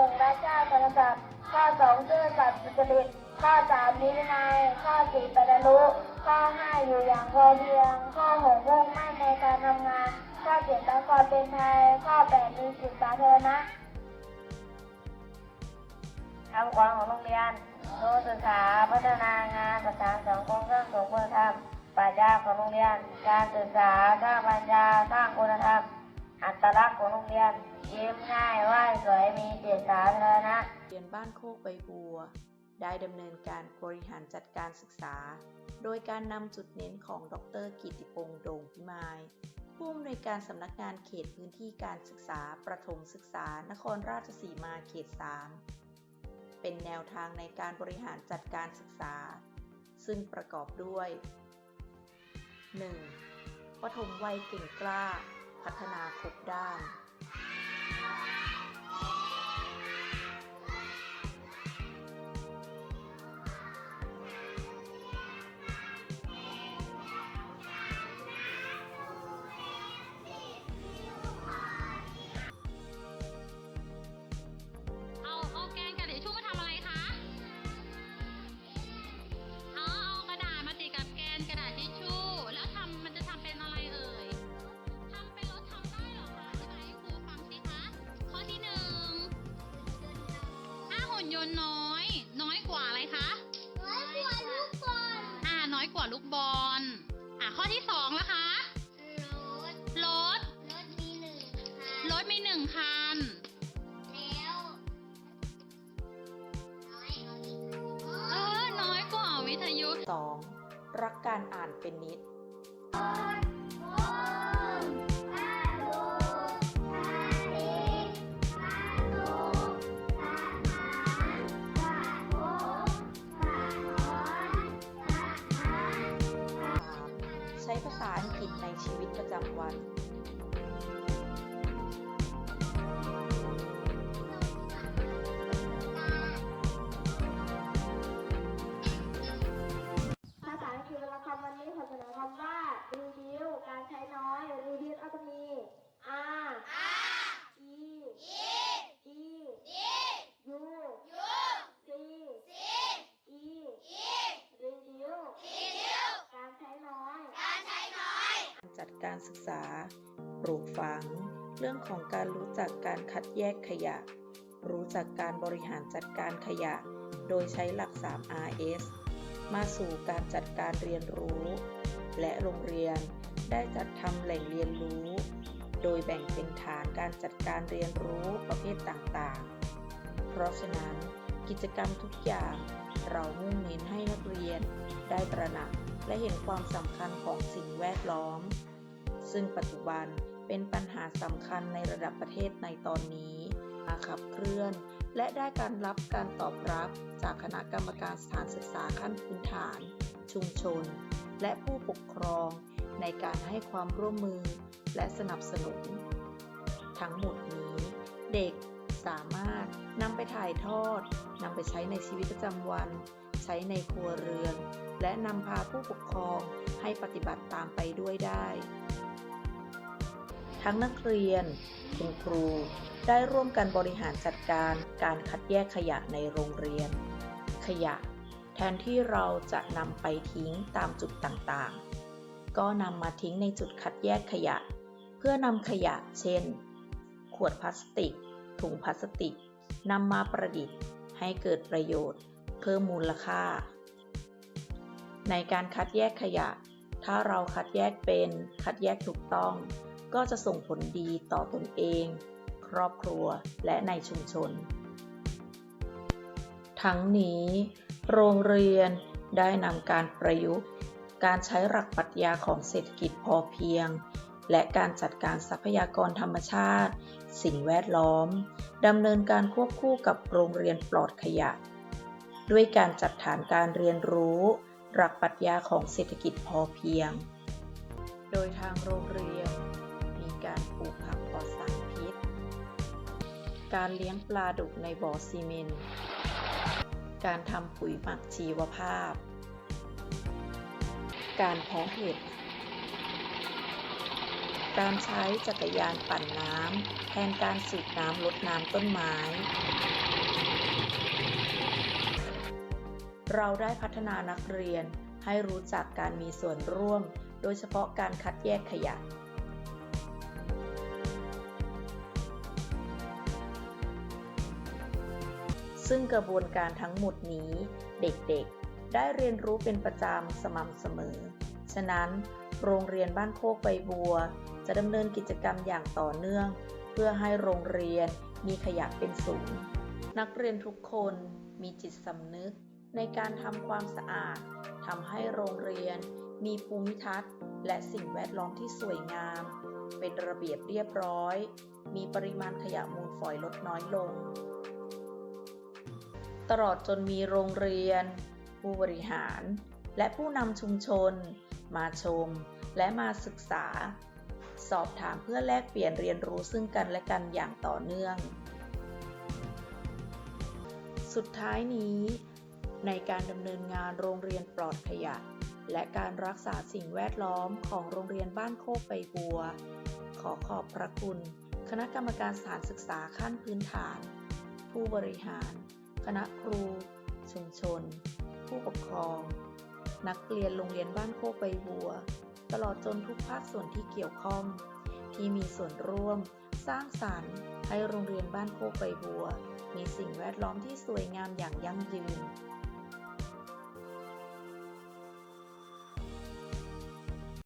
นึ่งรักชาติศาสนาข้อสองซื่อสัตย์สุจริตข้อสามนิวินัยข้อสี่ปฏิรุข้อห้าอยู่อย่างพอเพียง ข้อหกมุ่งมั่นในการทำงาน ข้อเจ็ดรักความเป็นไทย ข้อแปดมีจิตสาธารณะคำขวัญของโรงเรียนรู้ศึกษาพัฒนางานประสานสังคมสร้างสมคุณธรรมปรัชญาของโรงเรียน การศึกษาสร้างปัญญาสร้างคุณธรรม อัตลักษณ์ของโรงเรียนยิ้มง่ายไหวสวยมีจิตสาธารณะเรียนบ้านโคกใบบัว ได้ดำเนินการบริหารจัดการศึกษา โดยการนำจุดเน้นของดรกิติพงษ์โด่งพิมาย ผู้อำนวยการสำนักงานเขตพื้นที่การศึกษาประถมศึกษานครราชสีมาเขต 3 เป็นแนวทางในการบริหารจัดการศึกษา ซึ่งประกอบด้วย 1. ปฐมวัยเก่งกล้า พัฒนาครบด้าน นยนต์น้อย น้อยกว่าอะไรคะ น้อยกว่าลูกบอลอ่า น้อยกว่าลูกบอล อ่าข้อที่สองละคะ รถ รถ รถมีหนึ่งคันรถมีหนึ่งคัน แล้วน้อยเอาอีกเออ น้อยกว่าวิทยุ 2. รักการอ่านเป็นนิด 3. ใำวัน จัดการศึกษาปลูกฝัง เรื่องของการรู้จักการคัดแยกขยะ รู้จักการบริหารจัดการขยะ โดยใช้หลัก 3 RS มาสู่การจัดการเรียนรู้ และโรงเรียนได้จัดทำแหล่งเรียนรู้ โดยแบ่งเป็นฐานการจัดการเรียนรู้ประเภทต่างๆ เพราะฉะนั้นกิจกรรมทุกอย่างเรามุ่งเน้นให้นักเรียนได้ตระหนัก และเห็นความสำคัญของสิ่งแวดล้อม ซึ่งปัจจุบันเป็นปัญหาสำคัญในระดับประเทศในตอนนี้มาขับเคลื่อน และได้การรับการตอบรับจากคณะกรรมการสถานศึกษาขั้นพื้นฐาน ชุมชน และผู้ปกครอง ในการให้ความร่วมมือและสนับสนุน ทั้งหมดนี้เด็กสามารถนำไปถ่ายทอดนำไปใช้ในชีวิตประจำวัน ใช้ในครัวเรือน และนำพาผู้ปกครองให้ปฏิบัติตามไปด้วยได้ ทั้งนักเรียน คุณครู ได้ร่วมกันบริหารจัดการการคัดแยกขยะในโรงเรียน ขยะ แทนที่เราจะนำไปทิ้งตามจุดต่างๆ ก็นำมาทิ้งในจุดคัดแยกขยะ เพื่อนำขยะ เช่น ขวดพลาสติก ถุงพลาสติกนำมาประดิษฐ์ ให้เกิดประโยชน์ เพิ่มมูลค่า ในการคัดแยกขยะ ถ้าเราคัดแยกเป็น คัดแยกถูกต้อง ก็จะส่งผลดีต่อตนเอง ครอบครัวและในชุมชน ทั้งนี้ โรงเรียนได้นำการประยุกต์ การใช้หลักปรัชญาของเศรษฐกิจพอเพียง และการจัดการทรัพยากรธรรมชาติ สิ่งแวดล้อมดำเนินการควบคู่กับโรงเรียนปลอดขยะ ด้วยการจัดฐานการเรียนรู้ หลักปรัชญาของเศรษฐกิจพอเพียง โดยทางโรงเรียน มีการปลูกผักปลอดสารพิษ การเลี้ยงปลาดุกในบ่อซีเมนต์ การทำปุ๋ยหมักชีวภาพ การเพาะเห็ด การใช้จักรยานปั่นน้ำแทนการสูบน้ำลดน้ำต้นไม้ เราได้พัฒนานักเรียนให้รู้จักการมีส่วนร่วม โดยเฉพาะการคัดแยกขยะ ซึ่งกระบวนการทั้งหมดนี้เด็กๆ ได้เรียนรู้เป็นประจำสม่ำเสมอ ฉะนั้นโรงเรียนบ้านโคกใบบัว จะดำเนินกิจกรรมอย่างต่อเนื่อง เพื่อให้โรงเรียนมีขยะเป็นศูนย์นักเรียนทุกคนมีจิตสำนึก ในการทำความสะอาดทำให้โรงเรียน มีภูมิทัศน์ และสิ่งแวดล้อมที่สวยงาม เป็นระเบียบเรียบร้อย มีปริมาณขยะมูลฝอยลดน้อยลง ตลอดจนมีโรงเรียน ผู้บริหาร และผู้นำชุมชน มาชม และมาศึกษา สอบถามเพื่อแลกเปลี่ยนเรียนรู้ซึ่งกันและกันอย่างต่อเนื่อง สุดท้ายนี้ ในการดำเนินงานโรงเรียนปลอดขยะ และการรักษาสิ่งแวดล้อมของโรงเรียนบ้านโคกใบบัว ขอขอบพระคุณ คณะกรรมการสถานศึกษาขั้นพื้นฐาน ผู้บริหาร คณะครู ชุมชน ผู้ปกครอง นักเรียนโรงเรียนบ้านโคกใบบัว ตลอดจนทุกภาคส่วนที่เกี่ยวข้อง ที่มีส่วนร่วม สร้างสรรค์ให้โรงเรียนบ้านโคกใบบัว มีสิ่งแวดล้อมที่สวยงามอย่างยั่งยืน